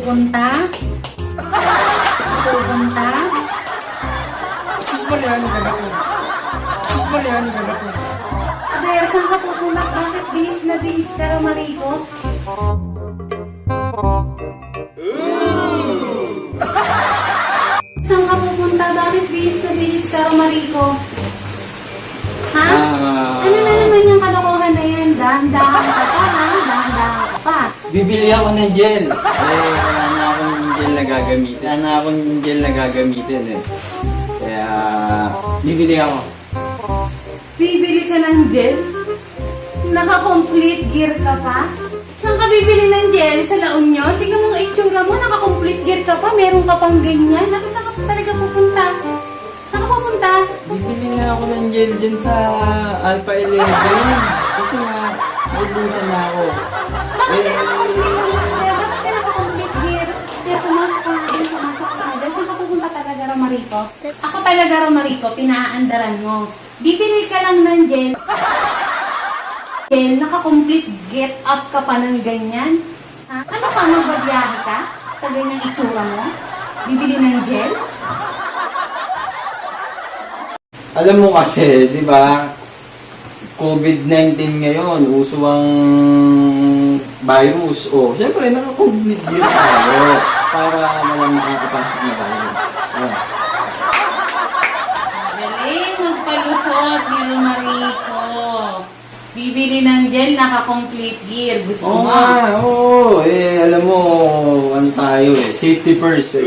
pupunta? Pupunta? Sus Mariano, ganda po. Sus Mariano, ganda po. Aber, saan ka pupunta? Bakit bihis na bihis ka, Romarico? Saan ka pupunta? Bakit bihis na bihis ka, Romarico? Ha? Ah. ano na naman yung kalokohan na yan? Dahan-dahan ka pa, ha? Dahan-dahan ka pa. Bibili ako ng gel. Eh, na gagamitin. Akong gel na gagamitin eh. Kaya, bibili ako. Bibili ka ng gel? Naka-complete gear ka pa? Saan ka bibili ng gel? Sa La Union? Tingnan mo ang itsura mo, naka-complete gear ka pa, meron ka pang ganyan. Bakit saan ka talaga pupunta? Saan ka pupunta? Bibili na ako ng gel dyan sa Alpha 11. Kasi nga, naubusan na ako. Bakit ka Romarico? Ako talaga, Romarico, pinaandaran mo. Bibili ka lang ng gel. Gel, naka-complete get up ka pa ng ganyan. Ha? Ano ka, magbabiyahe ka? Sa ganyang itsura mo? Bibili ng gel? Alam mo kasi, di ba, COVID-19 ngayon, uso ang virus. O, syempre, naka-complete gear tayo para walang makakapasok na virus. Oh. Galing, ni Romarico. Bibili ng gel, naka-complete gear. Gusto Oo mo? nga, oo. Eh, alam mo, ano tayo eh, safety first. Eh.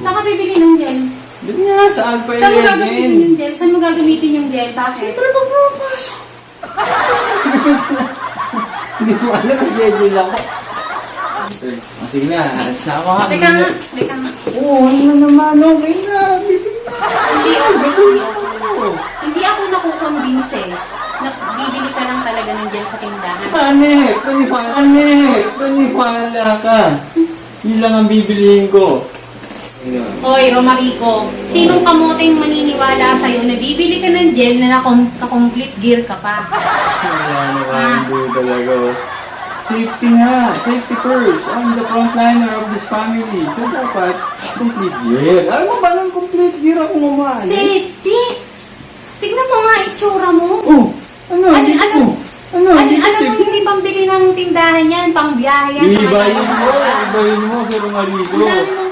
Saan ka bibili ng gel? Doon nga, sa Alpha Saan mo gagamitin 11. yung gel? Saan mo gagamitin yung gel? Bakit? Siyempre, pag pumapasok. Hindi ko alam, nag-schedule ako. Eh, sige na, alis na ako ha. Teka nga, teka nga. Oo, ano na naman, okay na. Bibili na. Hindi ako, Oo. hindi ako nakukonvince na bibili ka lang talaga ng gel sa tindahan. Ane, panipala, ane, panipala ka. Yun lang ang bibilihin ko. Hoy, Romarico, sinong kamoteng maniniwala sa'yo na bibili ka ng gel na nakom- ka-complete gear ka pa? Wala talaga. oh. Safety nga. Safety first. I'm the frontliner of this family. So, dapat complete gear. Alam mo ba ng complete gear ako umalis? Safety! Tignan mo nga itsura mo. Oh, ano? Ano- ano- ko. Ano? Ano, Hindi mo, pambili ng tindahan yan, pangbiyahe yan Ibayin mo. Ibayin mo, Sir mong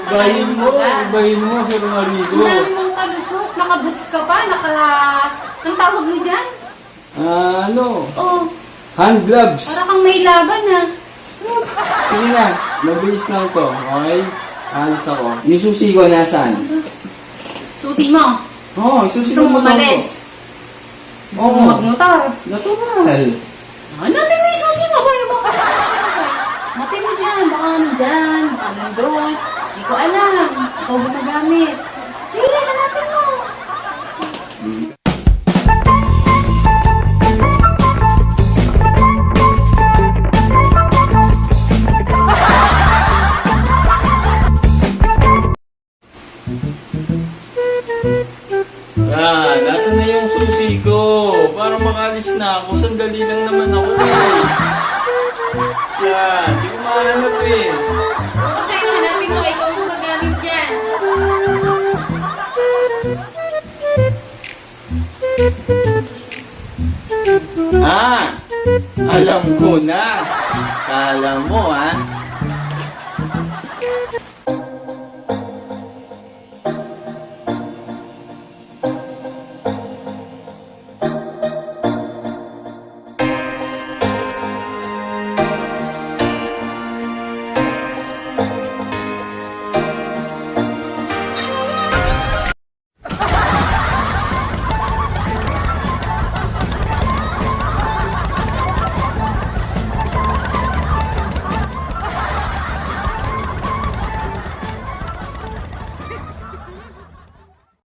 Ibayin mo. Ibayin mo, Sir Romarico. Ang dami mong palusok, naka-boots ka pa, naka... Ang tawag mo dyan? Ah, ano? Oh, Hand gloves. para kang may laban ah. Sige na. Mabilis lang to. Okay? Alis ako. Yung susi ko nasaan? Susi mo. Oo, oh, susi Gusto mo ko. umalis. Gusto mo Oo. magmotor. Natural. Hanapin mo yung susi mo. Boy, baka Hanapin mo dyan. Baka nandyan. Baka nandun. Hindi ko alam. Ikaw gumagamit. Ko? Para makalis na ako. Sandali lang naman ako eh. Yan, di ko mahanap eh. Kasi ito, hanapin mo. Ikaw gumagamit dyan. Ah, alam ko na. Kala mo ah,